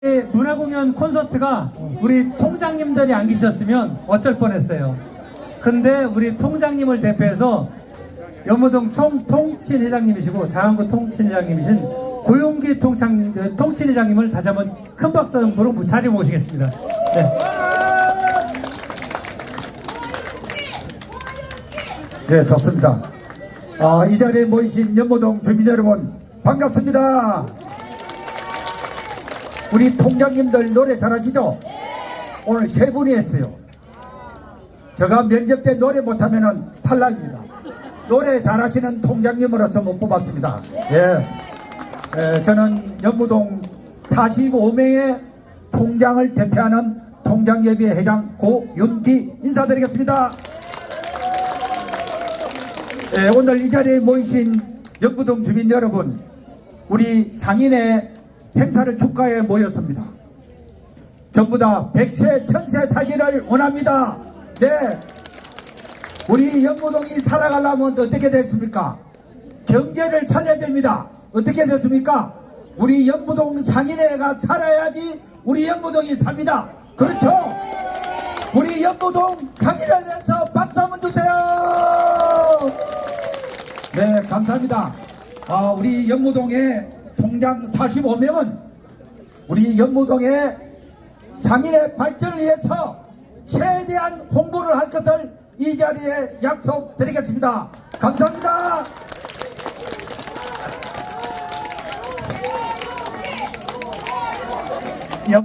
이 문화공연 콘서트가 우리 통장님들이 안 계셨으면 어쩔 뻔했어요. 근데 우리 통장님을 대표해서 연무동 총 통친회장님이시고 장안구 통친회장님이신 고용기 통장, 통친회장님을 다시 한번 큰 박수 부르고 자리 모시겠습니다. 네. 네, 좋습니다. 아, 이 자리에 모이신 연모동 주민 여러분, 반갑습니다. 우리 통장님들 노래 잘하시죠? 오늘 세 분이 했어요. 제가 면접 때 노래 못하면은 탈락입니다. 노래 잘하시는 통장님으로서 못 뽑았습니다. 예. 에, 저는 연무동 45명의 통장을 대표하는 통장예비회 회장 고윤기 인사드리겠습니다. 예, 오늘 이 자리에 모이신 연구동 주민 여러분, 우리 상인의 행사를 축하해 모였습니다. 전부 다 백세 천세 사기를 원합니다. 네. 우리 연구동이 살아가려면 어떻게 됐습니까? 경제를 살려야 됩니다. 어떻게 됐습니까? 우리 연무동 상인회가 살아야지 우리 연무동이 삽니다. 그렇죠? 우리 연무동 상인회에 대해서 박수 한번 주세요. 네, 감사합니다. 아, 우리 연무동의 통장 45명은 우리 연무동의 상인의 발전을 위해서 최대한 홍보를 할 것을 이 자리에 약속드리겠습니다. 감사합니다.